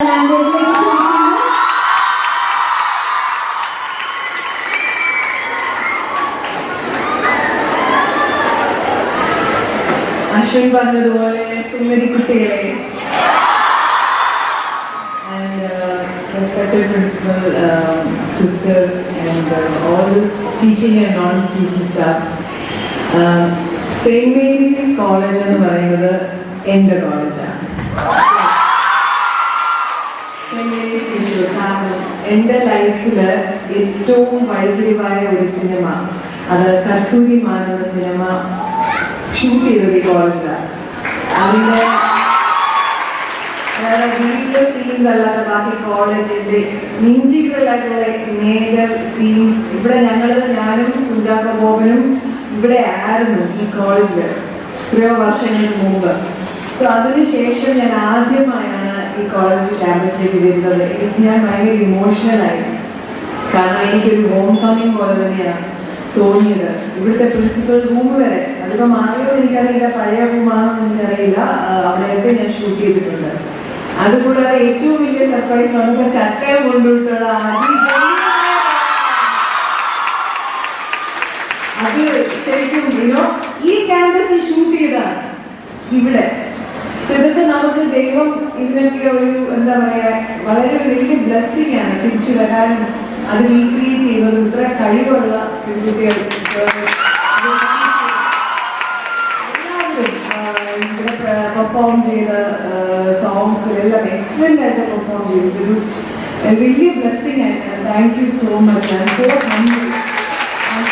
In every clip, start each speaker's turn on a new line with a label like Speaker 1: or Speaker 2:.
Speaker 1: ലാംഗ്വേജിലേക്ക് ക്ഷണിക്കുന്നു
Speaker 2: അശ്വിൻ പറഞ്ഞതുപോലെ സുന്ദരി കുട്ടികളെ and uh, respected principal, um, sister, and uh, all this teaching and non-teaching staff. Um, Saint Mary's College എന്ന് പറയുന്നത് എൻ്റെ കോളേജാണ് എന്റെ ലൈഫിൽ ഏറ്റവും വഴിതിരിവായ ഒരു സിനിമ. അത് കസ്തൂരി മാനവ സിനിമ ഷൂട്ട് ചെയ്തത് കോളേജിലാണ് അതിന്റെ വീട്ടിലെ സീൻസ് അല്ലാതെ ബാക്കി കോളേജിന്റെ മിഞ്ചിക്കലായിട്ടുള്ള മേജർ സീൻസ് ഇവിടെ ഞങ്ങൾ ഞാനും കുഞ്ചാക്ക ഇവിടെ ആയിരുന്നു ഈ കോളേജിൽ എത്രയോ വർഷങ്ങൾക്ക് മുമ്പ്. സോ അതിനുശേഷം ഞാൻ ആദ്യമായാണ് ഈ കോളേജ് ക്യാമ്പസിലേക്ക് വരുന്നത്. എനിക്ക് ഞാൻ ഭയങ്കര ഇമോഷണലായി കാരണം എനിക്കൊരു ഹോം കമ്മിങ് പോലെ തന്നെയാണ് തോന്നിയത്. ഇവിടുത്തെ പ്രിൻസിപ്പൽ റൂം വരെ. അതിപ്പോൾ മാറിയോ എനിക്കറിയില്ല. പഴയ റൂമാണെന്ന് എനിക്കറിയില്ല. അവിടെയൊക്കെ ഞാൻ ഷൂട്ട് ചെയ്തിട്ടുണ്ട്. അതുകൂടാതെ ഏറ്റവും വലിയ സർപ്രൈസ് വന്നപ്പോൾ ചക്കയം കൊണ്ടുവിട്ടുള്ള അത് ശരിക്കും ഈ ക്യാമ്പസിൽ ഷൂട്ട് ചെയ്താണ്. ഇവിടെ. ഇതൊക്കെ നമുക്ക് ദൈവം ഇതിനൊക്കെ ഒരു എന്താ പറയാ വളരെ വലിയ ബ്ലെസ്സിങ് ആണ് തിരിച്ചു വരാനും അത് റീക്രിയേറ്റ് ചെയ്യുന്നത്. ഇത്ര കഴിവുള്ള പെൺകുട്ടികൾ. പെർഫോം ചെയ്ത സോങ്സ് എല്ലാം എക്സലന്റ് ആയിട്ട് പെർഫോം ചെയ്തൊരു വലിയ ബ്ലെസ്സിങ് ആയിട്ട്. Thank you so much I so humble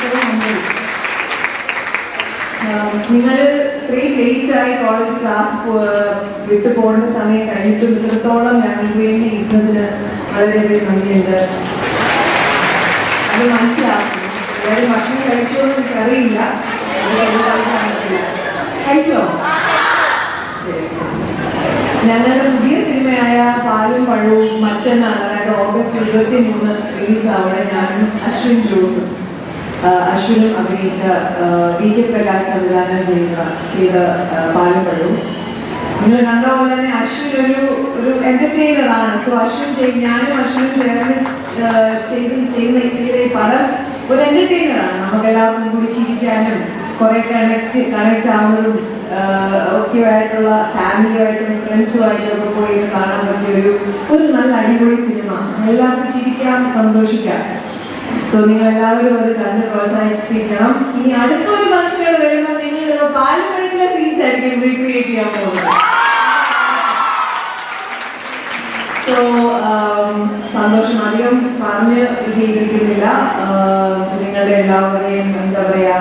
Speaker 2: so humble നിങ്ങൾ ഇത്രയും ലേറ്റ് ആയി കോളേജ് ക്ലാസ് വിട്ടു പോകേണ്ട സമയം കഴിഞ്ഞിട്ടും ഇത്രത്തോളം ഞങ്ങൾക്ക് വേണ്ടി ഇരുന്നതിന് വളരെയധികം നന്ദിയുണ്ട്. അത് മനസ്സിലാക്കും. ഭക്ഷണം കഴിച്ചോ എന്ന് എനിക്കറിയില്ല കഴിച്ചോ? ഞങ്ങളുടെ പുതിയ സിനിമയായ പാലും പഴവും മറ്റെന്നാണ് അതായത് ഓഗസ്റ്റ് ഇരുപത്തി മൂന്ന് റിലീസ് ആവണേ ഞാനും അശ്വിൻ ജോസും. അശ്വിനും അഭിനയിച്ച വി കെ പ്രകാശ് സംവിധാനം ചെയ്ത ചെയ്ത ആ, പാലും പഴവും നിങ്ങൾ കണ്ട പോലെ തന്നെ അശ്വിൻ ഒരു ഒരു എന്റർടൈനർ ആണ്. സോ അശ്വിൻ ചെയ്യും ഞാനും അശ്വിനും ചേർന്ന് ചെയ്ത് ചെയ്യുന്ന ചെയ്ത ഈ പടം ഒരു എന്റർടൈനർ ആണ്. നമുക്ക് എല്ലാവർക്കും കൂടി ചിരിക്കാനും കുറെ കണക്ട് കണക്ട് ആവുന്നതും ഒക്കെ ആയിട്ടുള്ള ഫാമിലിയുമായിട്ടും ഫ്രണ്ട്സുമായിട്ടും ഒക്കെ പോയി കാണാൻ പറ്റിയ ഒരു ഒരു നല്ല അടിപൊളി സിനിമ. എല്ലാവർക്കും ചിരിക്കാം സന്തോഷിക്കാം. സോ നിങ്ങൾ എല്ലാവരും അത് കണ്ട് പ്രോത്സാഹിപ്പിക്കണം. ഇനി അടുത്തൊരു ഭാഷകൾ വരുമ്പോൾ നിങ്ങൾ ചിലപ്പോൾ സീൻസ് ആയിരിക്കും റീക്രിയേറ്റ് ചെയ്യാൻ പോകുന്നത്. സോ സന്തോഷം അധികം പറഞ്ഞ് ഇത് ചെയ്തിരിക്കുന്നില്ല ആഹ് നിങ്ങളുടെ എല്ലാവരെയും എന്താ പറയാ